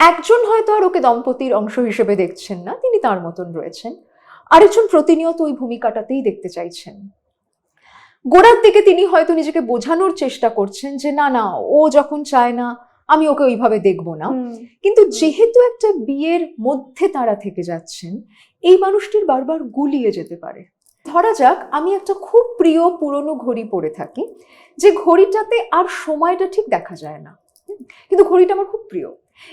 একজন হয়তো আর ওকে দম্পতির অংশ হিসেবে দেখছেন না তিনি তার মতন রয়েছেন। আরেকজন প্রতিনিয়ত ওই ভূমিকাটাতেই দেখতে চাইছেন। গোড়ার দিকে তিনি হয়তো নিজেকে বোঝানোর চেষ্টা করছেন যে না না ও যখন চায় না আমি ওকে ওইভাবে দেখব না। কিন্তু যেহেতু একটা বিয়ের মধ্যে তারা থেকে যাচ্ছেন এই মানুষটির বারবার গুলিয়ে যেতে পারে। ধরা যাক আমি একটা খুব প্রিয় পুরনো ঘড়ি পরে থাকি যে ঘড়িটাতে আর সময়টা ঠিক দেখা যায় না। কিন্তু ঘড়িটা আমার খুব প্রিয়।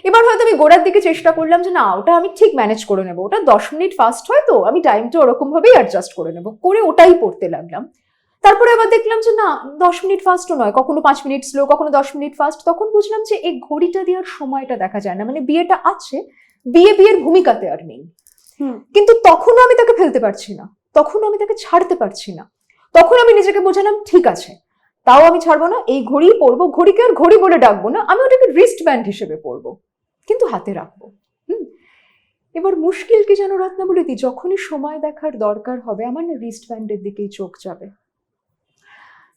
এবার হয়তো আমি গোড়ার দিকে চেষ্টা করলাম যে না ওটা আমি ঠিক ম্যানেজ করে নেব। ওটা দশ মিনিট ফাস্ট হয় তো আমি টাইমটা ওরকম ভাবেই অ্যাডজাস্ট করে নেব। করে ওটাই পড়তে লাগলাম। তারপরে আবার দেখলাম যে না দশ মিনিট ফাস্টও নয় কখনো পাঁচ মিনিট স্লো কখনো দশ মিনিট ফাস্ট তখন বুঝলাম যে এই ঘড়িটা দেওয়ার সময়টা দেখা যায় না। মানে বিয়েটা আছে বিয়ে বিয়ের ভূমিকাতে আর নেই। কিন্তু তখনও আমি তাকে ফেলতে পারছি না। তখনও আমি তাকে ছাড়তে পারছি না। তখন আমি নিজেকে বোঝালাম ঠিক আছে তাও আমি ছাড়বো না, এই ঘড়ি পরবো, ঘড়িকে আর ঘড়ি বলে ডাকবো না, আমি ওটাকে রিস্ট ব্যান্ড হিসেবে পরবো, কিন্তু হাতে রাখব এবার মুশকিল কি যেন রত্নাবলিতি, যখনই সময় দেখার দরকার হবে, আমার না রিস্ট ব্যান্ডের দিকেই চোখ যাবে।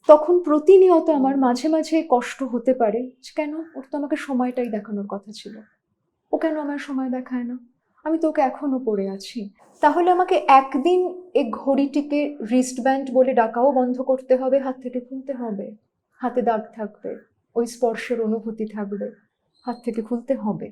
তখন প্রতিনিয়ত আমার মাঝে মাঝে কষ্ট হতে পারে কেন, ওর তো আমাকে সময়টাই দেখানোর কথা ছিল, ও কেন আমার সময় দেখায় না? আমি তোকে এখনও এখনও পড়ে আছি। তাহলে আমাকে একদিন এ ঘড়িটিকে রিস্ট ব্যান্ড বলে ডাকাও বন্ধ করতে হবে, হাত থেকে খুলতে হবে। হাতে দাগ থাকবে, ওই স্পর্শের অনুভূতি থাকবে, হাত থেকে খুলতে হবে।